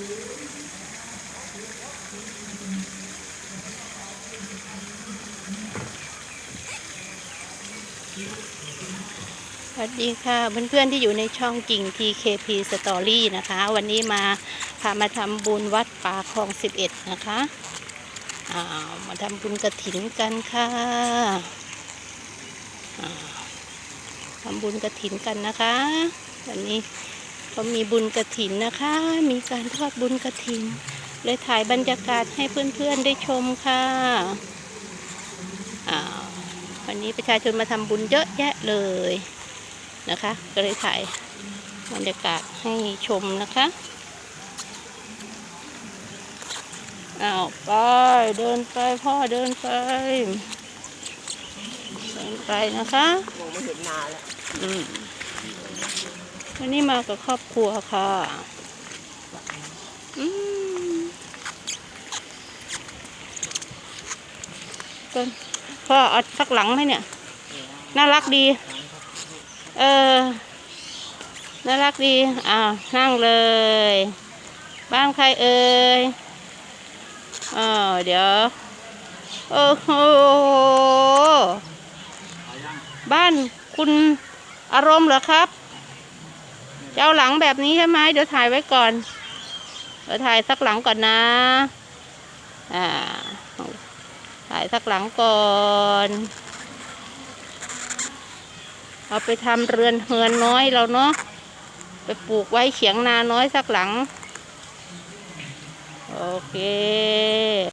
สวัสดีค่ะเพื่อนๆที่อยู่ในช่องจริง TKP Story นะคะ วันนี้มาพามาทำบุญวัดป่าคลอง 11 นะคะามาทำบุญกระถินกันค่ะทำบุญกระถินกันนะคะ วันนี้ เขามีบุญกระถินนะคะ มีการทอดบุญกระถิน เลยถ่ายบรรยากาศให้เพื่อนๆได้ชมค่ะอ่าวันนี้ประชาชนมาทำบุญเยอะแยะเลยนะคะ ก็เลยถ่ายบรรยากาศให้ชมนะคะอ้าวไปเดินไปพ่อเดินไป เดินไปนะคะมองไม่เห็นนาแล้วอืม วันนี้มากับครอบครัวค่ะอืมพ่อเอาสักหลังไหมเนี่ย น่ารักดี เออ น่ารักดีอ้านั่งเลย บ้านใครเอ่ยอ๋อเดี๋ยว โอ้โห บ้านคุณอารมณ์เหรอครับ จะเอาหลังแบบนี้ใช่ไหมเดี๋ยวถ่ายไว้ก่อนเดี๋ยวถ่ายสักหลังก่อนนะ อ่า ถ่ายสักหลังก่อนเอาไปทำเรือนเฮือนน้อยเราเนาะไปปลูกไว้เขียงนาน้อยสักหลัง โอเค